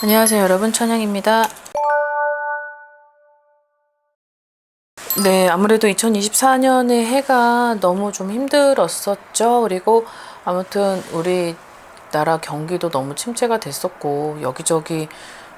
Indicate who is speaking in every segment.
Speaker 1: 안녕하세요 여러분. 천영입니다. 네 아무래도 2024년의 해가 너무 좀 힘들었었죠. 그리고 아무튼 우리 나라 경기도 너무 침체가 됐었고 여기저기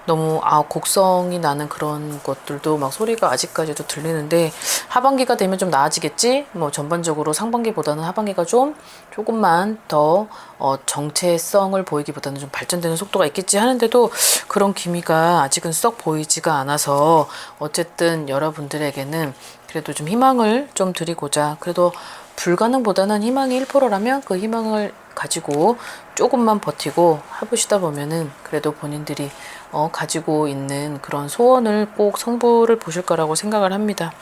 Speaker 1: 너무 아 곡성이 나는 그런 것들도 막 소리가 아직까지도 들리는데 하반기가 되면 좀 나아지겠지? 뭐 전반적으로 상반기보다는 하반기가 좀 조금만 더 어, 정체성을 보이기보다는 좀 발전되는 속도가 있겠지 하는데도 그런 기미가 아직은 썩 보이지가 않아서 어쨌든 여러분들에게는 그래도 좀 희망을 좀 드리고자 그래도 불가능보다는 희망이 1%라면 그 희망을 가지고 조금만 버티고 해보시다 보면은 그래도 본인들이 어, 가지고 있는 그런 소원을 꼭 성부를 보실 거라고 생각을 합니다.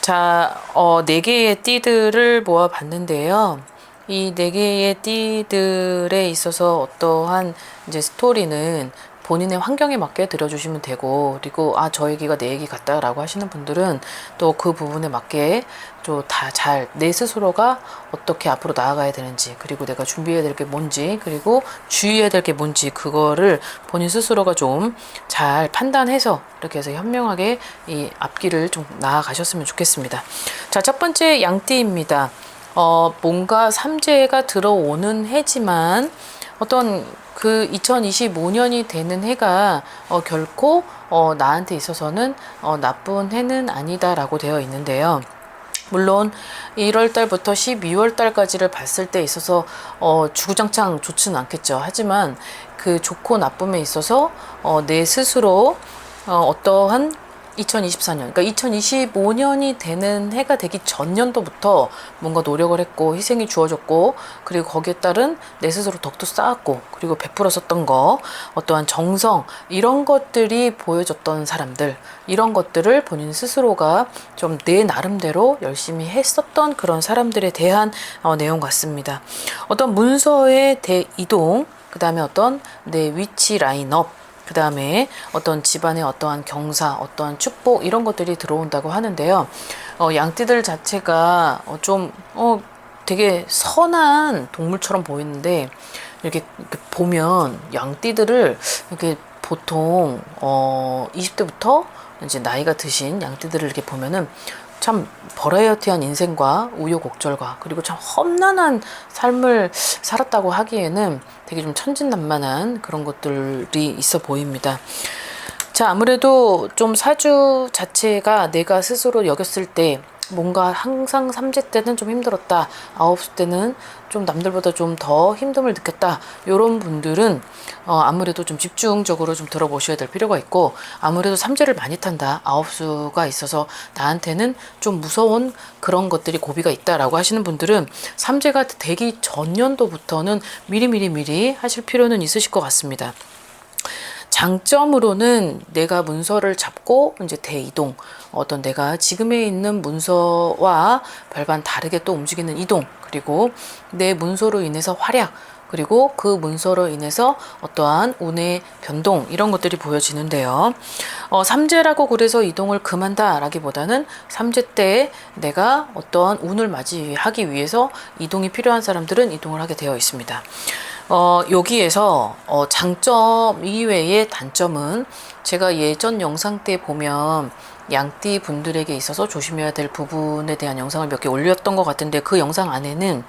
Speaker 1: 자, 어, 네 개의 띠들을 모아 봤는데요. 이네 개의 띠들에 있어서 어떠한 이제 스토리는 본인의 환경에 맞게 들어주시면 되고 그리고 아 저 얘기가 내 얘기 같다라고 하시는 분들은 또 그 부분에 맞게 또 다 잘 내 스스로가 어떻게 앞으로 나아가야 되는지 그리고 내가 준비해야 될 게 뭔지 그리고 주의해야 될 게 뭔지 그거를 본인 스스로가 좀 잘 판단해서 이렇게 해서 현명하게 이 앞길을 좀 나아가셨으면 좋겠습니다. 자 첫 번째 양띠입니다. 어 뭔가 삼재가 들어오는 해지만 어떤 그 2025년이 되는 해가 어, 결코 어, 나한테 있어서는 어, 나쁜 해는 아니다라고 되어 있는데요. 물론 1월 달부터 12월 달까지를 봤을 때 있어서 어, 주구장창 좋지는 않겠죠. 하지만 그 좋고 나쁨에 있어서 어, 내 스스로 어, 어떠한 2024년, 그러니까 2025년이 되는 해가 되기 전년도부터 뭔가 노력을 했고 희생이 주어졌고 그리고 거기에 따른 내 스스로 덕도 쌓았고 그리고 베풀었었던 거 어떠한 정성 이런 것들이 보여줬던 사람들 이런 것들을 본인 스스로가 좀 내 나름대로 열심히 했었던 그런 사람들에 대한 어, 내용 같습니다. 어떤 문서의 대이동 그 다음에 어떤 내 위치 라인업 그 다음에 어떤 집안의 어떠한 경사, 어떠한 축복 이런 것들이 들어온다고 하는데요. 어, 양띠들 자체가 어, 좀 어, 되게 선한 동물처럼 보이는데 이렇게, 이렇게 보면 양띠들을 이렇게 보통 어, 20대부터 이제 나이가 드신 양띠들을 이렇게 보면은 참 버라이어티한 인생과 우여곡절과 그리고 참 험난한 삶을 살았다고 하기에는 되게 좀 천진난만한 그런 것들이 있어 보입니다. 자, 아무래도 좀 사주 자체가 내가 스스로 여겼을 때 뭔가 항상 삼재 때는 좀 힘들었다. 아홉 수 때는 좀 남들보다 좀 더 힘듦을 느꼈다. 이런 분들은 어, 아무래도 좀 집중적으로 좀 들어보셔야 될 필요가 있고 아무래도 삼재를 많이 탄다. 아홉 수가 있어서 나한테는 좀 무서운 그런 것들이 고비가 있다라고 하시는 분들은 삼재가 되기 전년도부터는 미리미리 미리 하실 필요는 있으실 것 같습니다. 장점으로는 내가 문서를 잡고 이제 대이동 어떤 내가 지금에 있는 문서와 별반 다르게 또 움직이는 이동 그리고 내 문서로 인해서 활약 그리고 그 문서로 인해서 어떠한 운의 변동 이런 것들이 보여지는데요. 어, 삼재라고 그래서 이동을 금한다라기보다는 삼재 때 내가 어떠한 운을 맞이하기 위해서 이동이 필요한 사람들은 이동을 하게 되어 있습니다. 어, 여기에서 어, 장점 이외의 단점은 제가 예전 영상 때 보면 양띠 분들에게 있어서 조심해야 될 부분에 대한 영상을 몇 개 올렸던 것 같은데 그 영상 안에는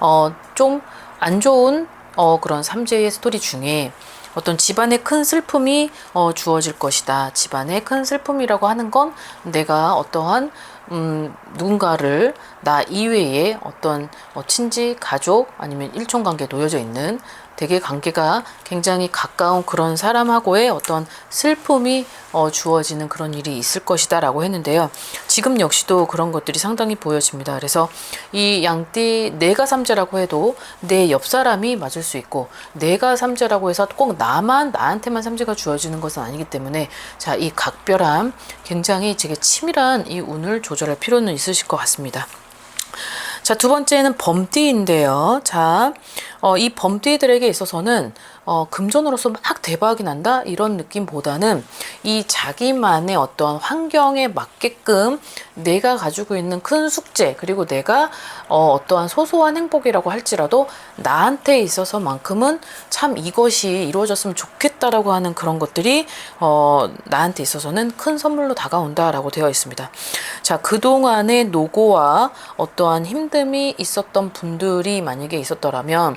Speaker 1: 어, 좀 안 좋은 어, 그런 삼재의 스토리 중에 어떤 집안에 큰 슬픔이 어, 주어질 것이다. 집안에 큰 슬픔이라고 하는 건 내가 어떠한 음, 누군가를 나 이외에 어떤 뭐 친지, 가족 아니면 일촌 관계에 놓여져 있는 되게 관계가 굉장히 가까운 그런 사람하고의 어떤 슬픔이 어, 주어지는 그런 일이 있을 것이다 라고 했는데요. 지금 역시도 그런 것들이 상당히 보여집니다. 그래서 이 양띠 내가 삼재라고 해도 내 옆 사람이 맞을 수 있고 내가 삼재라고 해서 꼭 나만 나한테만 삼재가 주어지는 것은 아니기 때문에 자 이 각별함 굉장히 되게 치밀한 이 운을 조절할 필요는 있으실 것 같습니다. 자, 두 번째는 범띠인데요. 자, 어, 이 범띠들에게 있어서는 어, 금전으로서 막 대박이 난다 이런 느낌보다는 이 자기만의 어떤 환경에 맞게끔 내가 가지고 있는 큰 숙제 그리고 내가 어, 어떠한 소소한 행복이라고 할지라도 나한테 있어서만큼은 참 이것이 이루어졌으면 좋겠다라고 하는 그런 것들이 어, 나한테 있어서는 큰 선물로 다가온다라고 되어 있습니다. 자 그동안의 노고와 어떠한 힘듦이 있었던 분들이 만약에 있었더라면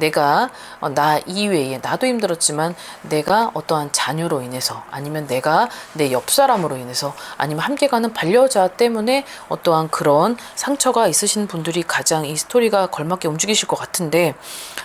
Speaker 1: 내가 어, 나 이외에 나도 힘들었지만 내가 어떠한 자녀로 인해서 아니면 내가 내 옆 사람으로 인해서 아니면 함께 가는 반려자 때문에 어떠한 그런 상처가 있으신 분들이 가장 이 스토리가 걸맞게 움직이실 것 같은데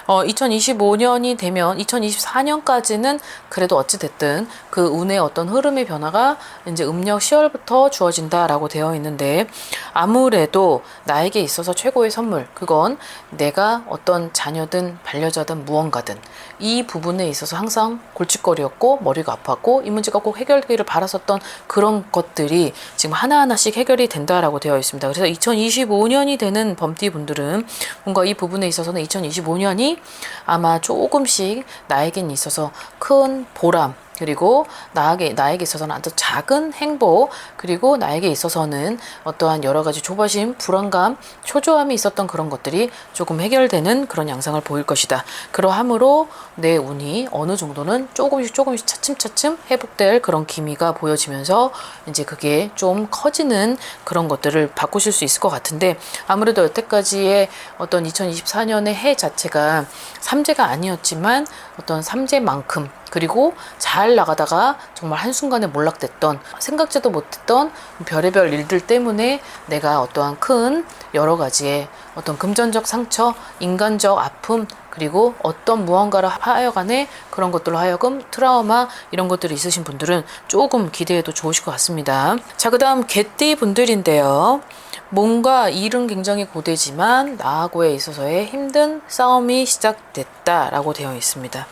Speaker 1: 어, 2025년이 되면 2024년까지는 그래도 어찌 됐든 그 운의 어떤 흐름의 변화가 이제 음력 10월부터 주어진다라고 되어 있는데 아무래도 나에게 있어서 최고의 선물 그건 내가 어떤 자녀든 반려자든 무언가든 이 부분에 있어서 항상 골칫거리였고 머리가 아팠고 이 문제가 꼭 해결되기를 바랐었던 그런 것들이 지금 하나하나씩 해결이 된다라고 되어 있습니다. 그래서 2025년이 되는 범띠 분들은 뭔가 이 부분에 있어서는 2025년이 아마 조금씩 나에겐 있어서 큰 보람 그리고 나에게 나에게 있어서는 아주 작은 행복 그리고 나에게 있어서는 어떠한 여러 가지 조바심, 불안감, 초조함이 있었던 그런 것들이 조금 해결되는 그런 양상을 보일 것이다. 그러함으로 내 운이 어느 정도는 조금씩 조금씩 차츰차츰 회복될 그런 기미가 보여지면서 이제 그게 좀 커지는 그런 것들을 바꾸실 수 있을 것 같은데 아무래도 여태까지의 어떤 2024년의 해 자체가 삼재가 아니었지만 어떤 삼재만큼 그리고 잘 나가다가 정말 한순간에 몰락됐던 생각지도 못했던 별의별 일들 때문에 내가 어떠한 큰 여러 가지의 어떤 금전적 상처, 인간적 아픔, 그리고 어떤 무언가를 하여간에 그런 것들로 하여금 트라우마 이런 것들이 있으신 분들은 조금 기대해도 좋으실 것 같습니다. 자, 그 다음 개띠 분들인데요. 뭔가 일은 굉장히 고되지만 나하고에 있어서의 힘든 싸움이 시작됐다라고 되어 있습니다.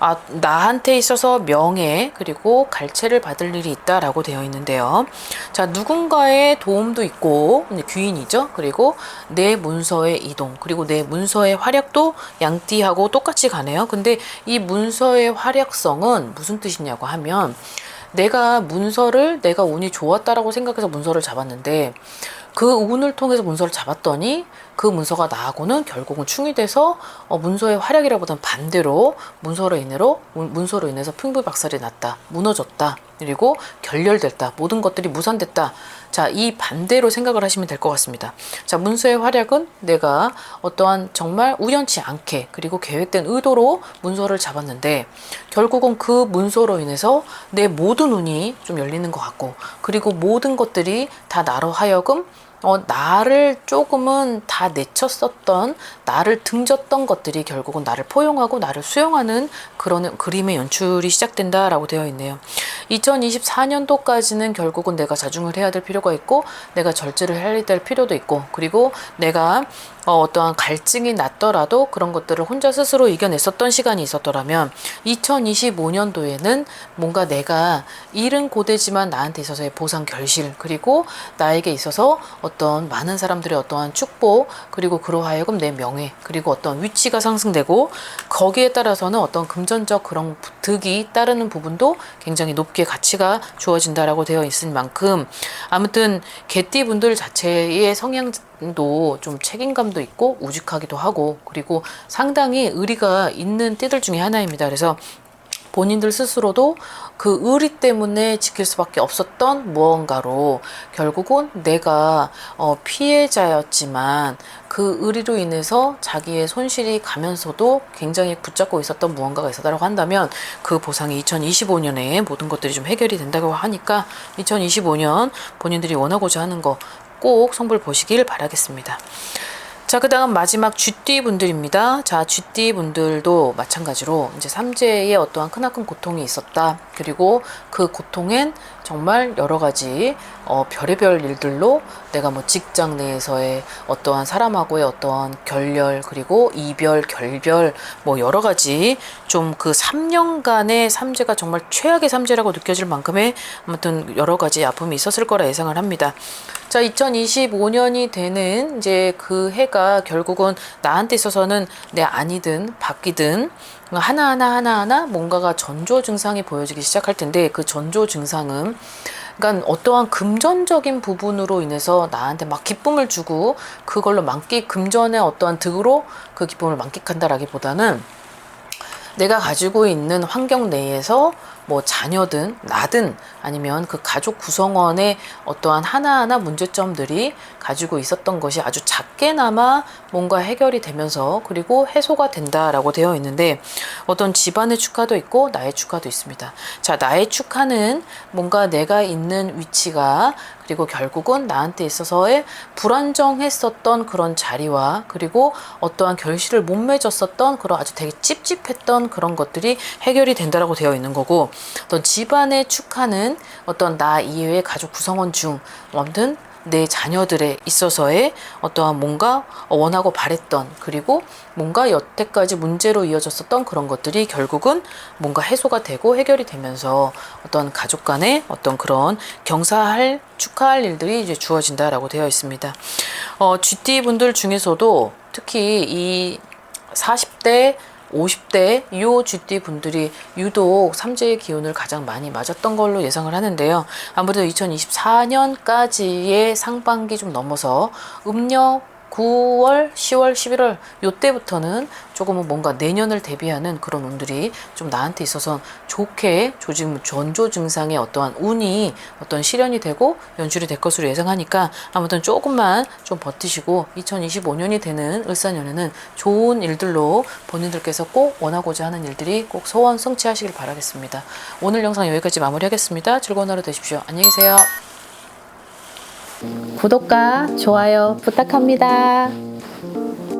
Speaker 1: 아, 나한테 있어서 명예 그리고 갈채를 받을 일이 있다라고 되어 있는데요. 자, 누군가의 도움도 있고 귀인이죠. 그리고 내 문서의 이동 그리고 내 문서의 활약도 양띠하고 똑같이 가네요. 근데 이 문서의 활약성은 무슨 뜻이냐고 하면 내가 문서를 내가 운이 좋았다라고 생각해서 문서를 잡았는데 그 운을 통해서 문서를 잡았더니 그 문서가 나하고는 결국은 충이 돼서 어, 문서의 활약이라보다는 반대로 문서로 인해로 문서로 인해서 풍부박살이 났다 무너졌다 그리고 결렬됐다 모든 것들이 무산됐다 자 이 반대로 생각을 하시면 될 것 같습니다. 자 문서의 활약은 내가 어떠한 정말 우연치 않게 그리고 계획된 의도로 문서를 잡았는데 결국은 그 문서로 인해서 내 모든 운이 좀 열리는 것 같고 그리고 모든 것들이 다 나로 하여금 어, 나를 조금은 다 내쳤었던 나를 등졌던 것들이 결국은 나를 포용하고 나를 수용하는 그런 그림의 연출이 시작된다라고 되어 있네요. 2024년도까지는 결국은 내가 자중을 해야 될 필요가 있고 내가 절제를 해야 될 필요도 있고 그리고 내가 어, 어떠한 갈증이 났더라도 그런 것들을 혼자 스스로 이겨냈었던 시간이 있었더라면 2025년도에는 뭔가 내가 일은 고되지만 나한테 있어서의 보상 결실 그리고 나에게 있어서 어떤 많은 사람들의 어떠한 축복 그리고 그러하여금 내 명예 그리고 어떤 위치가 상승되고 거기에 따라서는 어떤 금전적 그런 득이 따르는 부분도 굉장히 높게 가치가 주어진다라고 되어 있을 만큼 아무튼 개띠 분들 자체의 성향 도 좀 책임감도 있고 우직하기도 하고 그리고 상당히 의리가 있는 띠들 중에 하나입니다. 그래서 본인들 스스로도 그 의리 때문에 지킬 수밖에 없었던 무언가로 결국은 내가 어 피해자였지만 그 의리로 인해서 자기의 손실이 가면서도 굉장히 붙잡고 있었던 무언가가 있었다고 한다면 그 보상이 2025년에 모든 것들이 좀 해결이 된다고 하니까 2025년 본인들이 원하고자 하는 거 꼭 성불 보시길 바라겠습니다. 자, 그 다음 마지막 쥐띠 분들입니다. 자, 쥐띠 분들도 마찬가지로 이제 삼재에 어떠한 크나큰 고통이 있었다. 그리고 그 고통엔 정말 여러 가지 어, 별의별 일들로 내가 뭐 직장 내에서의 어떠한 사람하고의 어떠한 결렬 그리고 이별 결별 뭐 여러 가지 좀 그 3년간의 삼재가 정말 최악의 삼재라고 느껴질 만큼의 아무튼 여러 가지 아픔이 있었을 거라 예상을 합니다. 자, 2025년이 되는 이제 그 해가 결국은 나한테 있어서는 내 아니든 바뀌든 하나하나 하나하나 뭔가가 전조 증상이 보여지기 시작할 텐데 그 전조 증상은 그러니까 어떠한 금전적인 부분으로 인해서 나한테 막 기쁨을 주고 그걸로 만끽 금전의 어떠한 득으로 그 기쁨을 만끽한다라기보다는 내가 가지고 있는 환경 내에서 뭐 자녀든 나든 아니면 그 가족 구성원의 어떠한 하나하나 문제점들이 가지고 있었던 것이 아주 작게나마 뭔가 해결이 되면서 그리고 해소가 된다라고 되어 있는데 어떤 집안의 축하도 있고 나의 축하도 있습니다. 자, 나의 축하는 뭔가 내가 있는 위치가 그리고 결국은 나한테 있어서의 불안정했었던 그런 자리와 그리고 어떠한 결실을 못 맺었었던 그런 아주 되게 찝찝했던 그런 것들이 해결이 된다라고 되어 있는 거고 어떤 집안의 축하는 어떤 나 이외의 가족 구성원 중 아무튼 내 자녀들에 있어서의 어떠한 뭔가 원하고 바랬던 그리고 뭔가 여태까지 문제로 이어졌었던 그런 것들이 결국은 뭔가 해소가 되고 해결이 되면서 어떤 가족 간의 어떤 그런 경사할 축하할 일들이 이제 주어진다라고 되어 있습니다. 어, GT 분들 중에서도 특히 이 40대 50대 요 GT 분들이 유독 삼재의 기운을 가장 많이 맞았던 걸로 예상을 하는데요. 아무래도 2024년까지의 상반기 좀 넘어서 음력 9월, 10월, 11월 요때부터는 조금은 뭔가 내년을 대비하는 그런 운들이 좀 나한테 있어서 좋게 조직 전조 증상의 어떠한 운이 어떤 실현이 되고 연출이 될 것으로 예상하니까 아무튼 조금만 좀 버티시고 2025년이 되는 을사년에는 좋은 일들로 본인들께서 꼭 원하고자 하는 일들이 꼭 소원 성취하시길 바라겠습니다. 오늘 영상 여기까지 마무리하겠습니다. 즐거운 하루 되십시오. 안녕히 계세요. 구독과 좋아요 부탁합니다.